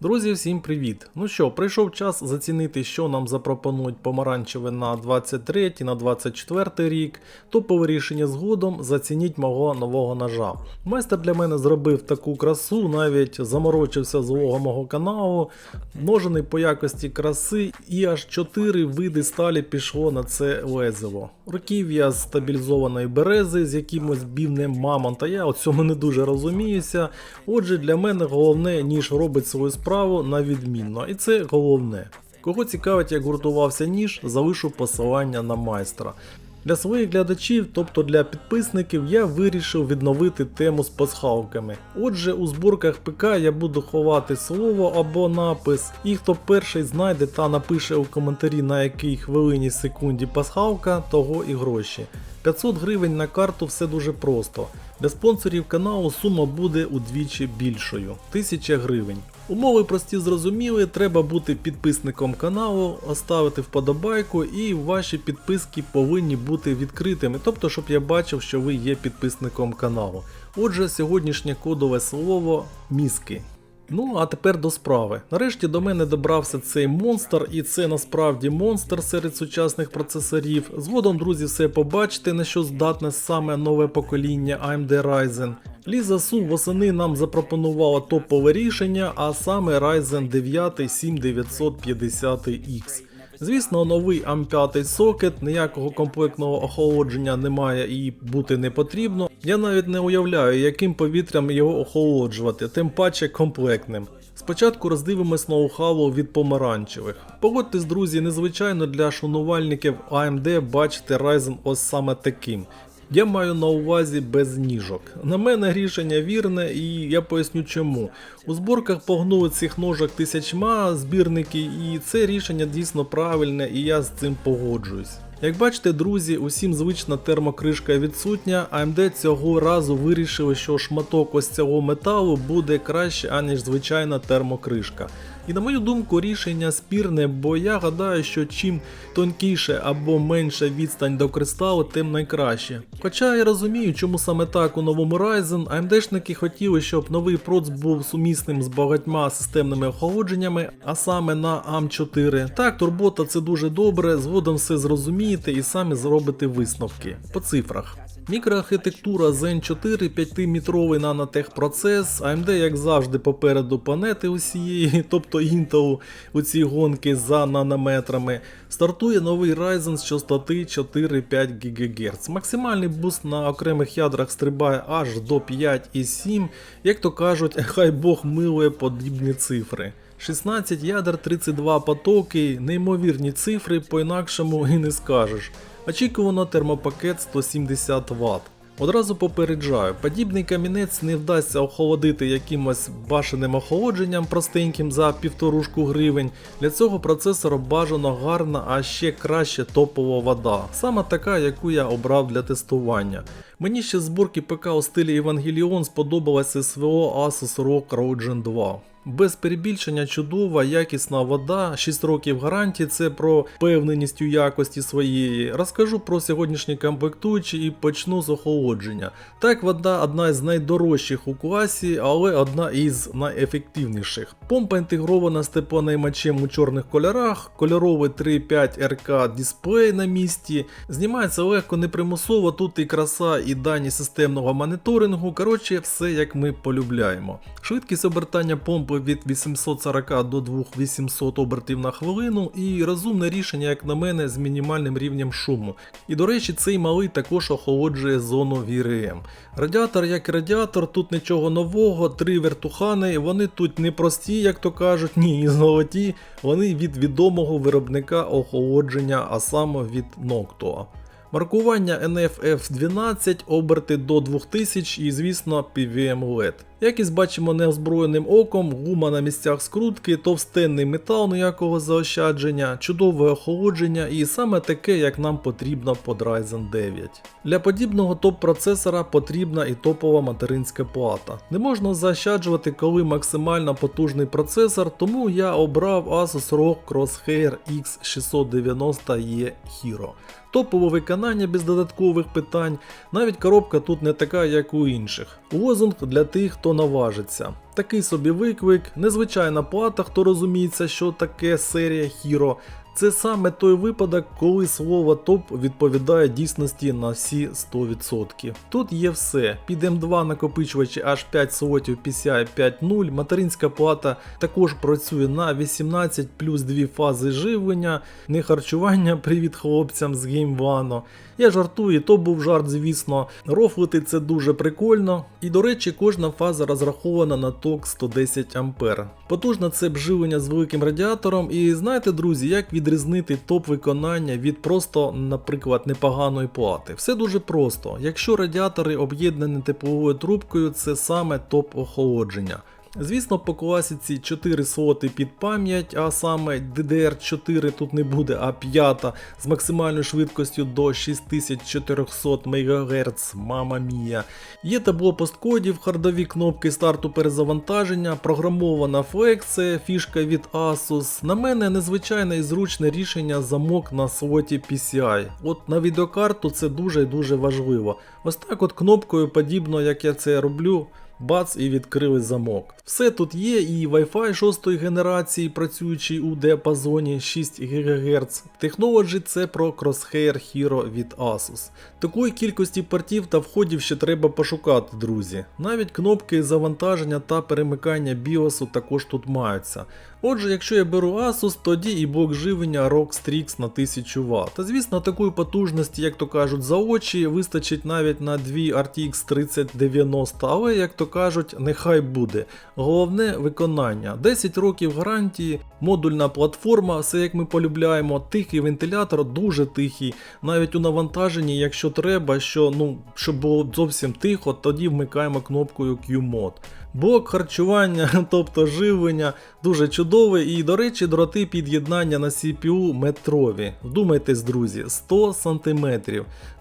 Друзі, всім привіт! Ну що, прийшов час зацінити, що нам запропонують помаранчеве на 23 на 24 рік. Топове рішення згодом зацініть мого нового ножа. Майстер для мене зробив таку красу, навіть заморочився з влога мого каналу. Ножений по якості краси, і аж 4 види сталі пішло на це лезиво. Руків'я з стабілізованої берези з якимось бівнем мамонта. Я у цьому не дуже розуміюся. Отже, для мене головне, ніж робить свою справу на відмінно, і це головне. Кого цікавить, як гуртувався ніж, залишу посилання на майстра. Для своїх глядачів, тобто для підписників, я вирішив відновити тему з пасхалками. Отже, у зборках ПК я буду ховати слово або напис, і хто перший знайде та напише у коментарі на якій хвилині секунді пасхалка, того і гроші. 500 гривень на карту все дуже просто. Для спонсорів каналу сума буде удвічі більшою 1000 гривень. Умови прості зрозуміли, треба бути підписником каналу, оставити вподобайку і ваші підписки повинні бути відкритими, тобто, щоб я бачив, що ви є підписником каналу. Отже, сьогоднішнє кодове слово мізки. Ну, а тепер до справи. Нарешті до мене добрався цей монстр, і це насправді монстр серед сучасних процесорів. Згодом, друзі, все побачите, на що здатне саме нове покоління AMD Ryzen. Ліза Су восени нам запропонувала топове рішення, а саме Ryzen 9 7950X. Звісно, новий AM5 сокет, ніякого комплектного охолодження немає і бути не потрібно. Я навіть не уявляю, яким повітрям його охолоджувати, тим паче комплектним. Спочатку роздивимось ноу-хау від помаранчевих. Погодьтесь, друзі, незвичайно для шанувальників AMD бачити Ryzen ось саме таким. Я маю на увазі без ніжок. На мене рішення вірне, і я поясню чому. У зборках погнули цих ножок тисячма збірники, і це рішення дійсно правильне, і я з цим погоджуюсь. Як бачите, друзі, усім звична термокришка відсутня, AMD цього разу вирішили, що шматок ось цього металу буде краще, аніж звичайна термокришка. І на мою думку, рішення спірне, бо я гадаю, що чим тонкіше або менша відстань до кристалу, тим найкраще. Хоча я розумію, чому саме так у новому Ryzen AMD-шники хотіли, щоб новий проц був сумісним з багатьма системними охолодженнями, а саме на AM4. Так, турбота це дуже добре, згодом все зрозумієте і самі зробите висновки по цифрах. Мікроархітектура Zen 4 5-метровий нанотех процес, AMD, як завжди, попереду планети усієї, тобто Intel у ці гонки за нанометрами. Стартує новий Ryzen з частоти 4-5 ГГц. Максимальний буст на окремих ядрах стрибає аж до 5,7, як то кажуть, хай Бог милує подібні цифри. 16 ядер 32 потоки, неймовірні цифри, по-інакшому і не скажеш. Очікувано термопакет 170 Вт. Одразу попереджаю, подібний камінець не вдасться охолодити якимось башеним охолодженням простеньким за півторушку гривень. Для цього процесору бажано гарна, а ще краще топова вода, саме така, яку я обрав для тестування. Мені ще з зборки ПК у стилі Evangelion сподобалася СВО Asus ROG Rogen 2. Без перебільшення чудова, якісна вода, 6 років гарантії, це про певненість у якості своєї. Розкажу про сьогоднішні комплектуючі і почну з охолодження. Так, вода одна з найдорожчих у класі, але одна із найефективніших. Помпа інтегрована з теплонаймачем у чорних кольорах, кольоровий 3.5 RK дисплей на місці. Знімається легко, непримусово, тут і краса, і дані системного моніторингу. Коротше, все як ми полюбляємо. Швидкість обертання помпи від 840 до 2800 обертів на хвилину і розумне рішення, як на мене, з мінімальним рівнем шуму. І до речі, цей малий також охолоджує зону VRM. Радіатор як радіатор, тут нічого нового, три вертухани, вони тут не прості, як то кажуть, ні, золоті, вони від відомого виробника охолодження, а саме від Noctua. Маркування NFF12, оберти до 2000 і, звісно, PVM LED. Якість бачимо неозброєним оком, гума на місцях скрутки, товстенний метал ніякого заощадження, чудове охолодження і саме таке, як нам потрібно под Ryzen 9. Для подібного топ-процесора потрібна і топова материнська плата. Не можна заощаджувати, коли максимально потужний процесор, тому я обрав Asus ROG Crosshair X690E Hero. Топове виконання без додаткових питань, навіть коробка тут не така, як у інших. Лозунг для тих, хто наважиться. Такий собі виклик, незвичайна плата, хто розуміється, що таке серія Hero. Це саме той випадок, коли слово топ відповідає дійсності на всі 100%. Тут є все. Під М2 накопичувачі аж 5 слотів PCI 5.0, материнська плата також працює на 18 плюс 2 фази живлення, не харчування, привіт хлопцям з One. Я жартую, то був жарт, звісно. Рофлити це дуже прикольно. І до речі, кожна фаза розрахована на ток 110 А. Потужне це б живлення з великим радіатором. І знаєте, друзі, як відрізнити топ виконання від просто, наприклад, непоганої плати? Все дуже просто. Якщо радіатори об'єднані тепловою трубкою, це саме топ охолодження. Звісно, по класиці 4 слоти під пам'ять, а саме DDR4 тут не буде, а 5 з максимальною швидкістю до 6400 МГц, мама мія. Є табло посткодів, хардові кнопки старту перезавантаження, програмована Flex, фішка від Asus. На мене незвичайне і зручне рішення замок на слоті PCI. От на відеокарту це дуже і дуже важливо. Ось так от кнопкою, подібно як я це роблю. Бац і відкрили замок. Все тут є, і Wi-Fi 6 генерації, працюючий у діапазоні 6 ГГц. Technology це про Crosshair Hero від Asus. Такої кількості портів та входів ще треба пошукати, друзі. Навіть кнопки завантаження та перемикання BIOS також тут маються. Отже, якщо я беру Asus, тоді і блок живлення ROG Strix на 1000 Вт. Та звісно, такої потужності, як то кажуть, за очі вистачить навіть на дві RTX 3090, але як то кажуть, нехай буде. Головне виконання. 10 років гарантії, модульна платформа, все як ми полюбляємо, тихий вентилятор, дуже тихий. Навіть у навантаженні, якщо треба, що ну, щоб було зовсім тихо, тоді вмикаємо кнопкою Q-Mode. Блок харчування, тобто живлення, дуже чудовий. І, до речі, дроти під'єднання на CPU метрові. Вдумайтесь, друзі, 100 см.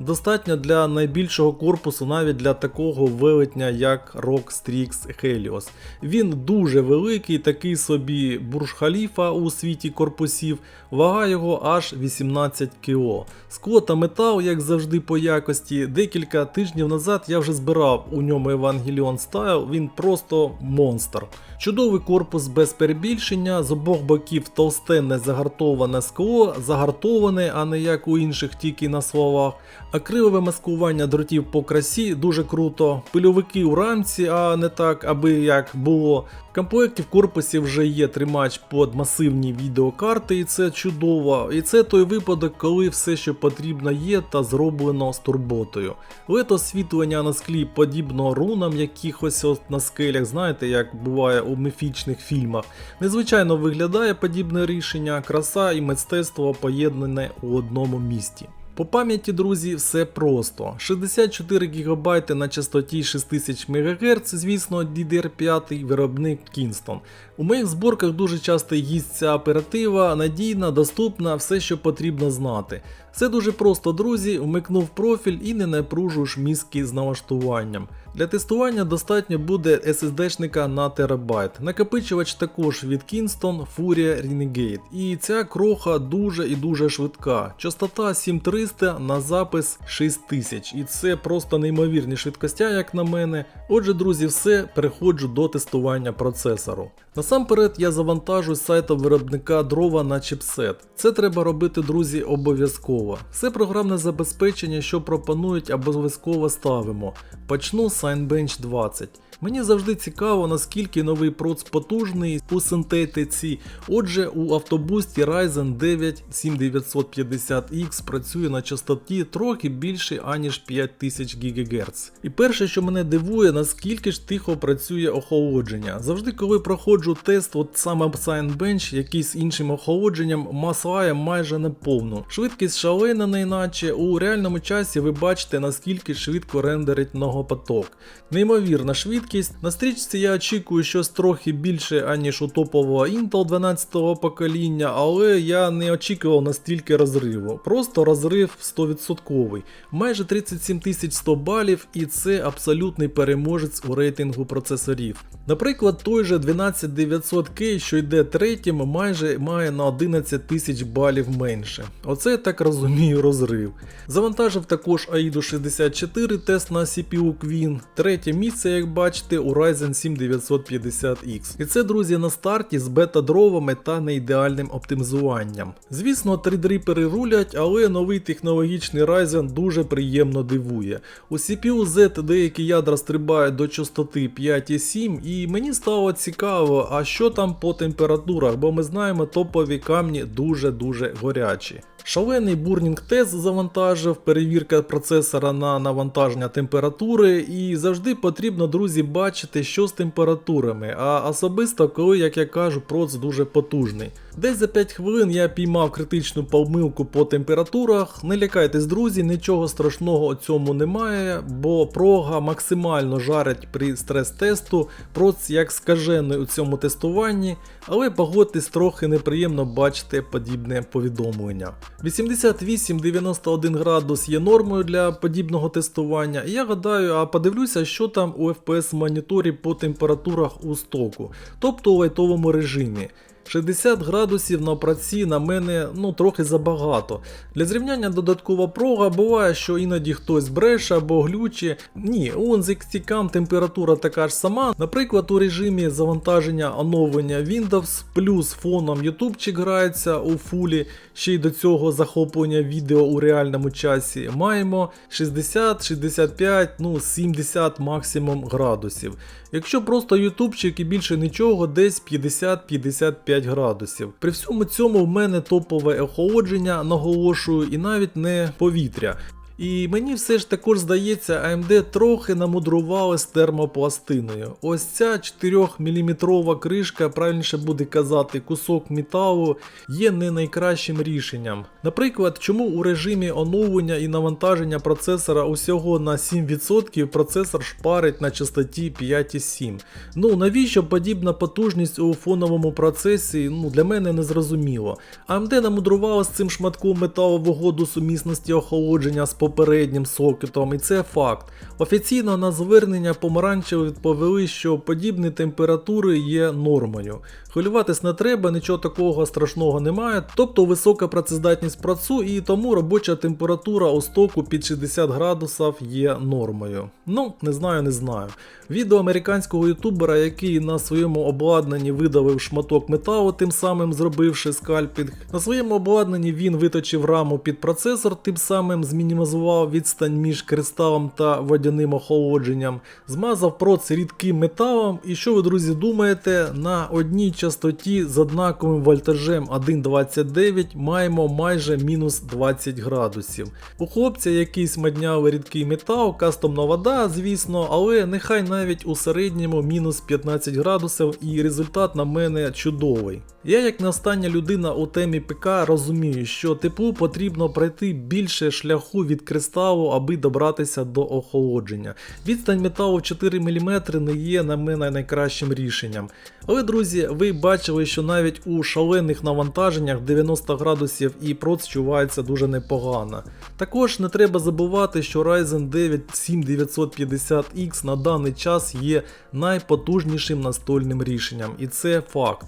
Достатньо для найбільшого корпусу, навіть для такого велетня, як ROG Strix Helios. Він дуже великий, такий собі бурж-халіфа у світі корпусів, вага його аж 18 кг. Скло та метал, як завжди, по якості. Декілька тижнів назад я вже збирав у ньому Evangelion Style, він просто монстр. Чудовий корпус без перебільшення, з обох боків товстенне загартоване скло, загартоване, а не як у інших тільки на словах. Акрилове маскування дротів по красі дуже круто. Пильовики у рамці, а не так, аби як було. В комплекті в корпусі вже є тримач під масивні відеокарти, і це чудово. І це той випадок, коли все, що потрібно є, та зроблено з турботою. Лед освітлення на склі подібно рунам якихось от на скелях, знаєте, як буває міфічних фільмах. Незвичайно виглядає подібне рішення, краса і мистецтво поєднане у одному місті. По пам'яті, друзі, все просто. 64 ГБ на частоті 6000 МГц, звісно, DDR5 виробник Kingston. У моїх зборках дуже часто їсться оператива, надійна, доступна, все, що потрібно знати. Все дуже просто, друзі, вмикнув профіль і не напружуєш мізки з налаштуванням. Для тестування достатньо буде SSD-шника на терабайт. Накопичувач також від Kingston Furia Renegade. І ця кроха дуже і дуже швидка. Частота 7300 на запис 6000. І це просто неймовірні швидкостя, як на мене. Отже, друзі, все, переходжу до тестування процесору. Насамперед я завантажу з сайту виробника дрова на чіпсет. Це треба робити, друзі, обов'язково. Все програмне забезпечення, що пропонують, обов'язково ставимо. Почну з Signbench 20. Мені завжди цікаво, наскільки новий проц потужний у синтетиці. Отже, у автобусті Ryzen 9 7950X працює на частоті трохи більше аніж 5000 ГГц. І перше, що мене дивує, наскільки ж тихо працює охолодження. Завжди, коли проходжу тест, от саме Signbench, якийсь іншим охолодженням, маслає майже на повну. Швидкість шалена, не іначе. У реальному часі ви бачите, наскільки швидко рендерить многопоток. Неймовірна швидкість. На стрічці я очікую щось трохи більше, аніж у топового Intel 12 покоління, але я не очікував настільки розриву. Просто розрив 100%. Майже 37100 балів, і це абсолютний переможець у рейтингу процесорів. Наприклад, той же 12900K, що йде третім, майже має на 11 тисяч балів менше. Оце я так розумію розрив. Завантажив також AIDO 64 тест на CPU Queen. Третє місце, як бачите. Бачити у Ryzen 7 950X. І це, друзі, на старті з бета-дровами та неідеальним оптимізуванням. Звісно, 3D рулять, але новий технологічний Ryzen дуже приємно дивує. У CPU Z деякі ядра стрибають до частоти 5,7 і мені стало цікаво, а що там по температурах, бо ми знаємо топові камні дуже-дуже горячі. Шалений бурнінг тест завантажив, перевірка процесора на навантаження температури, і завжди потрібно, друзі, бачити, що з температурами. А особисто, коли, як я кажу, проц дуже потужний. Десь за 5 хвилин я піймав критичну помилку по температурах. Не лякайтесь, друзі, нічого страшного у цьому немає, бо прога максимально жарить при стрес-тесту, проц як скажений у цьому тестуванні, але погодьтесь трохи неприємно бачити подібне повідомлення. 88-91 градус є нормою для подібного тестування. Я гадаю, а подивлюся, що там у FPS моніторі по температурах у стоку, тобто у лайтовому режимі. 60 градусів на праці на мене ну трохи забагато. Для зрівняння додаткова прога буває, що іноді хтось бреше або глюче. Ні, у NZXT температура така ж сама. Наприклад, у режимі завантаження оновлення Windows плюс фоном ютубчик грається у фулі, ще й до цього захоплення відео у реальному часі. Маємо 60, 65, ну 70 максимум градусів. Якщо просто ютубчик і більше нічого, десь 50-55 градусів. При всьому цьому в мене топове охолодження, наголошую, і навіть не повітря. І мені все ж також здається, AMD трохи намудрували з термопластиною. Ось ця 4-мм кришка, правильніше буде казати, кусок металу, є не найкращим рішенням. Наприклад, чому у режимі оновлення і навантаження процесора усього на 7% процесор шпарить на частоті 5,7. Ну навіщо подібна потужність у фоновому процесі, ну для мене не зрозуміло. AMD намудрувала з цим шматком металу в угоду сумісності охолодження з попереднім сокетом, і це факт. Офіційно на звернення помаранчево відповіли, що подібні температури є нормою. Хвилюватись не треба, нічого такого страшного немає, тобто висока працездатність працю і тому робоча температура у стоку під 60 градусів є нормою. Ну, не знаю, не знаю. Відео американського ютубера, який на своєму обладнанні видавив шматок металу, тим самим зробивши скальпінг. На своєму обладнанні він виточив раму під процесор, тим самим змінімізував відстань між кристалом та водяним охолодженням, змазав проц рідким металом. І що ви, друзі, думаєте, на одній частоті з однаковим вольтажем 1.29 маємо майже мінус 20 градусів. У хлопця якийсь маднявий рідкий метал, кастомна вода, звісно, але нехай навіть у середньому мінус 15 градусів і результат на мене чудовий. Я, як не остання людина у темі ПК, розумію, що теплу потрібно пройти більше шляху від кристалу, аби добратися до охолодження. Відстань металу 4 мм не є на мене найкращим рішенням. Але, друзі, ви бачили, що навіть у шалених навантаженнях 90 градусів і проц чувається дуже непогано. Також не треба забувати, що Ryzen 9 7950X на даний час є найпотужнішим настольним рішенням, і це факт.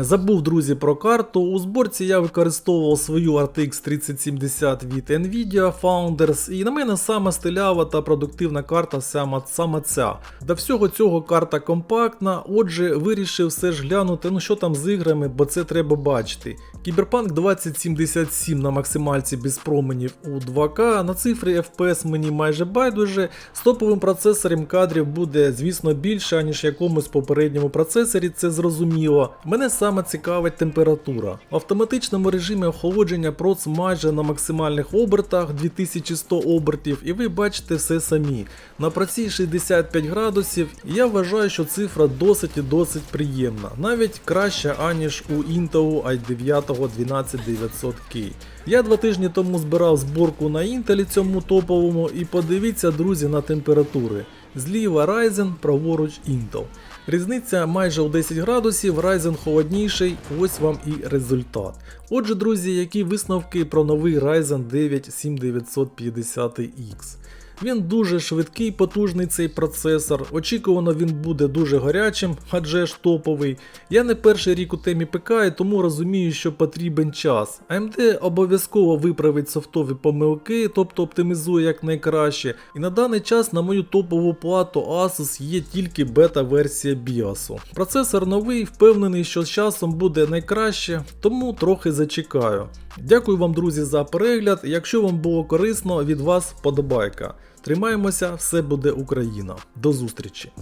Забув, друзі, про карту. У зборці я використовував свою RTX 3070 від Nvidia Founders, і на мене саме стилява та продуктивна карта саме ця. До всього цього карта компактна, отже, вирішив все ж глянути, ну що там з іграми, бо це треба бачити. Кіберпанк 2077 на максимальці без променів у 2К, на цифри FPS мені майже байдуже, з топовим процесором кадрів буде, звісно, більше, аніж якомусь попередньому процесорі, це зрозуміло. Мене саме цікавить температура. В автоматичному режимі охолодження проц майже на максимальних обертах 2100 обертів, і ви бачите все самі. На праці 65 градусів, я вважаю, що цифра досить і досить приємна, навіть краща, аніж у Intel i9 12900K. Я два тижні тому збирав зборку на Intel цьому топовому, і подивіться, друзі, на температури. Зліва Ryzen, праворуч Intel. Різниця майже у 10 градусів, Ryzen холодніший, ось вам і результат. Отже, друзі, які висновки про новий Ryzen 9 7950X? Він дуже швидкий, потужний цей процесор. Очікувано він буде дуже гарячим, адже ж топовий. Я не перший рік у темі ПК і тому розумію, що потрібен час. AMD обов'язково виправить софтові помилки, тобто оптимізує якнайкраще. І на даний час на мою топову плату Asus є тільки бета-версія BIOS. Процесор новий, впевнений, що з часом буде найкраще, тому трохи зачекаю. Дякую вам, друзі, за перегляд. Якщо вам було корисно, від вас подобайка. Тримаємося, все буде Україна. До зустрічі!